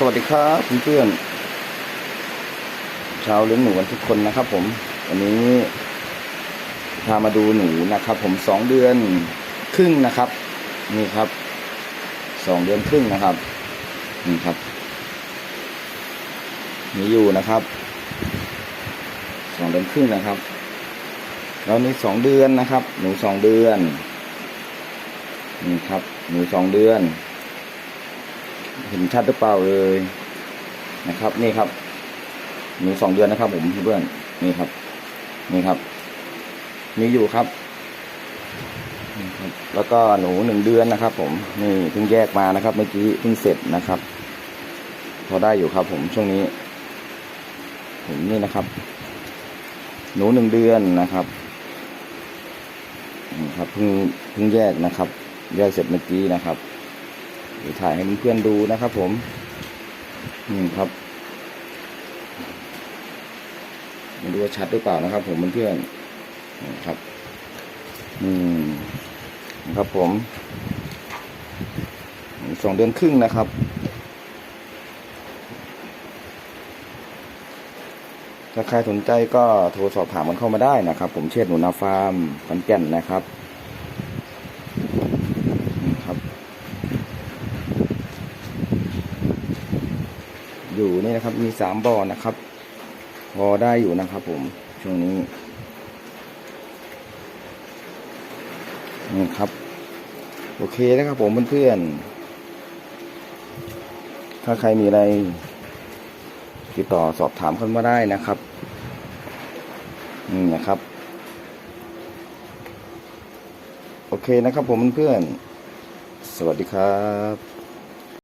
สวัสดีครับเพื่อนๆชาวเลี้ยงหนูกันทุกคนนะครับ ผม วันนี้พามาดูหนูนะครับ ผมสองเดือนครึ่งนะครับ นี่ครับสองเดือนครึ่งนะครับนี่ครับมีอยู่นะครับสองเดือนครึ่งนะครับ แล้วนี่สองเดือนนะครับ หนูสองเดือนนี่ครับ หนูสองเดือน เห็นชัดหรือเปล่าเลยนะครับ นี่ครับหนูสองเดือนนะครับผมเพื่อนนี่ครับ นี่ครับ มีอยู่ครับ แล้วก็หนูหนึ่งเดือนนะครับ ผมนี่เพิ่งแยกมานะครับ เมื่อกี้เพิ่งเสร็จนะครับ พอได้อยู่ครับ ผมช่วงนี้ผมนี่นะครับ หนูหนึ่งเดือนนะครับนะครับเพิ่งเพิ่งแยกนะครับ แยกเสร็จเมื่อกี้นะครับ เดี๋ยวถ่ายให้เพื่อนๆดูนะครับ ผมนี่ครับมาดูว่าชัดหรือเปล่านะครับ ผมเพื่อนๆนี่ครับ อืมครับผมสองเดือนครึ่งนะครับ ถ้าใครสนใจก็โทรสอบถามกันเข้ามาได้นะครับ ผมเชษหนูนาฟาร์มขอนแก่นนะครับนี่ครับ อยู่นี่นะครับ มีสามบ่อนะครับพอได้อยู่นะครับ ผมช่วงนี้นี่ครับ โอเคนะครับผมเพื่อนๆถ้าใครมีอะไร ติดต่อสอบถามเข้ามาได้นะครับนี่นะครับ โอเคนะครับผมเพื่อนๆสวัสดีครับ